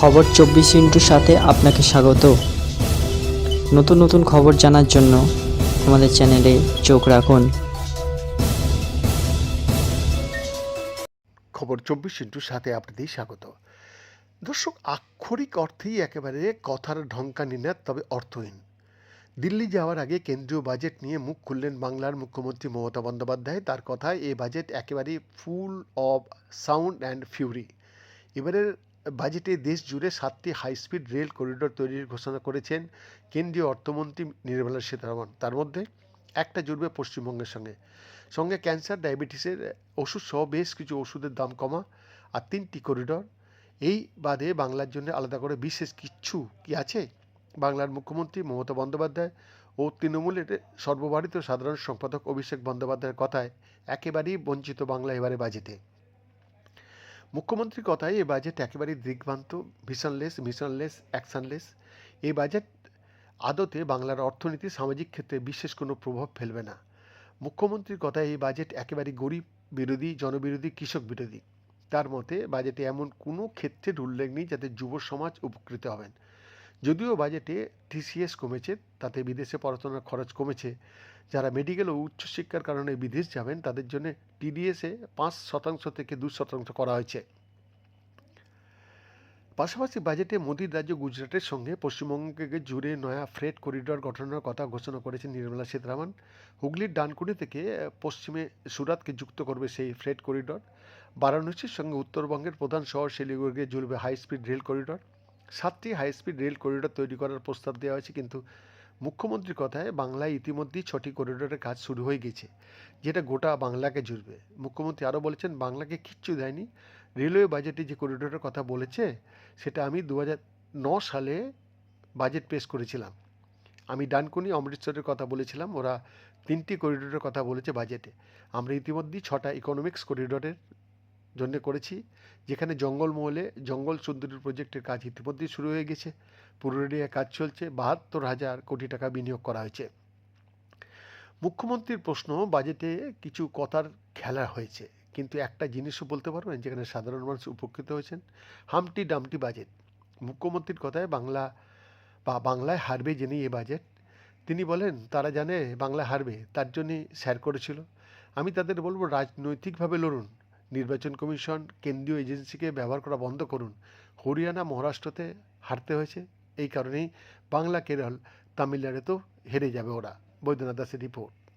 খবর চব্বিশ ইন্টুর সাথে আপনাকে স্বাগত। নতুন নতুন খবর জানার জন্য আমাদের চ্যানেলে চোখ রাখুন। খবর চব্বিশ ইন্টুর সাথে আপনাদের স্বাগত। দর্শক, আক্ষরিক অর্থেই একেবারে কথার ঢঙ্কানি না, তবে অর্থহীন। দিল্লি যাওয়ার আগে কেন্দ্রীয় বাজেট নিয়ে মুখ খুললেন বাংলার মুখ্যমন্ত্রী মমতা বন্দ্যোপাধ্যায়। তার কথায় এই বাজেট একেবারে full of sound and fury এবারের বাজেটে দেশ জুড়ে সাতটি হাই স্পিড রেল করিডোর তৈরির ঘোষণা করেছেন কেন্দ্রীয় অর্থমন্ত্রী নির্মলা সীতারামন। তার মধ্যে একটা জুড়বে পশ্চিমবঙ্গের সঙ্গে। সঙ্গে ক্যান্সার, ডায়াবেটিসের ওষুধ সহ বেশ কিছু ওষুধের দাম কমা আর তিনটি করিডর। এই বাদে বাংলার জন্য আলাদা করে বিশেষ কিচ্ছু কি আছে? বাংলার মুখ্যমন্ত্রী মমতা বন্দ্যোপাধ্যায় ও তৃণমূলের সর্বভারতীয় সাধারণ সম্পাদক অভিষেক বন্দ্যোপাধ্যায়ের কথায় একেবারেই বঞ্চিত বাংলা এবারে বাজেটে। মুখ্যমন্ত্রীর কথায় এই বাজেট একেবারেই দিগ্ভ্রান্ত ভিশনলেস, মিশনলেস, অ্যাকশনলেস। এই বাজেট আদতে বাংলার অর্থনীতি, সামাজিক ক্ষেত্রে বিশেষ কোনো প্রভাব ফেলবে না। মুখ্যমন্ত্রীর কথায় এই বাজেট একেবারে গরিব বিরোধী, জনবিরোধী, কৃষক বিরোধী। তার মতে, বাজেটে এমন কোনো ক্ষেত্রের উল্লেখ নেই যাতে যুব সমাজ উপকৃত হবেন। যদিও বাজেটে টিসিএস কমেছে, তাতে বিদেশে পড়াশোনার খরচ কমেছে। যারা মেডিকেল ও উচ্চশিক্ষার কারণে বিদেশ যাবেন, তাদের জন্য টিডিএসে পাঁচ শতাংশ থেকে দু শতাংশ করা হয়েছে। পাশাপাশি বাজেটে মোদির রাজ্য গুজরাটের সঙ্গে পশ্চিমবঙ্গকে জুড়ে নয়া ফ্রেট করিডর গঠনের কথা ঘোষণা করেছেন নির্মলা সীতারামন। হুগলির ডানকুনি থেকে পশ্চিমে সুরাতকে যুক্ত করবে সেই ফ্রেট করিডর। বারাণসীর সঙ্গে উত্তরবঙ্গের প্রধান শহর শিলিগুড়িকে জুড়বে হাই স্পিড রেল করিডর। সাতটি হাই স্পিড রেল করিডোর তৈরি করার প্রস্তাব দেওয়া হয়েছে, কিন্তু মুখ্যমন্ত্রীর কথায় বাংলায় ইতিমধ্যেই ছটি করিডোরের কাজ শুরু হয়ে গেছে, যেটা গোটা বাংলাকে জুড়বে। মুখ্যমন্ত্রী আরও বলেছেন, বাংলাকে কিচ্ছু দেয়নি। রেলওয়ে বাজেটে যে করিডোরের কথা বলেছে, সেটা আমি দু সালে বাজেট পেশ করেছিলাম। আমি ডানকুনি অমৃতসরের কথা বলেছিলাম, ওরা তিনটি করিডোরের কথা বলেছে বাজেটে আমরা ইতিমধ্যেই ছটা ইকোনমিক্স করিডোরের জন্য করেছি। যেখানে জঙ্গলমহলে জঙ্গল সুন্দরী প্রজেক্টের কাজ ইতিমধ্যেই শুরু হয়ে গেছে। পুরুলিয়ায় কাজ চলছে, বাহাত্তর হাজার কোটি টাকা বিনিয়োগ করা হয়েছে। মুখ্যমন্ত্রীর প্রশ্ন, বাজেটে কিছু কথার খেলা হয়েছে। কিন্তু একটা জিনিসও বলতে পারবেন, যেখানে সাধারণ মানুষ উপকৃত হয়েছেন, হামটি ডামটি বাজেট। মুখ্যমন্ত্রীর কথায় বাংলা বা বাংলায় হারবে জেনে এ বাজেট, তিনি বলেন, তারা জানে বাংলা হারবে, তার জন্যই স্যার করেছিল। আমি তাদের বলব, রাজনৈতিকভাবে লড়ুন। নির্বাচন কমিশন কেন্দ্রীয় এজেন্সিকে ব্যবহার করা বন্ধ করুন। হরিয়ানা, মহারাষ্ট্রতে হারতে হয়েছে। এই কারণেই বাংলা, কেরল, তামিলনাড়ুতেও হেরে যাবে ওরা। বৈদ্যনাথ দাসের রিপোর্ট।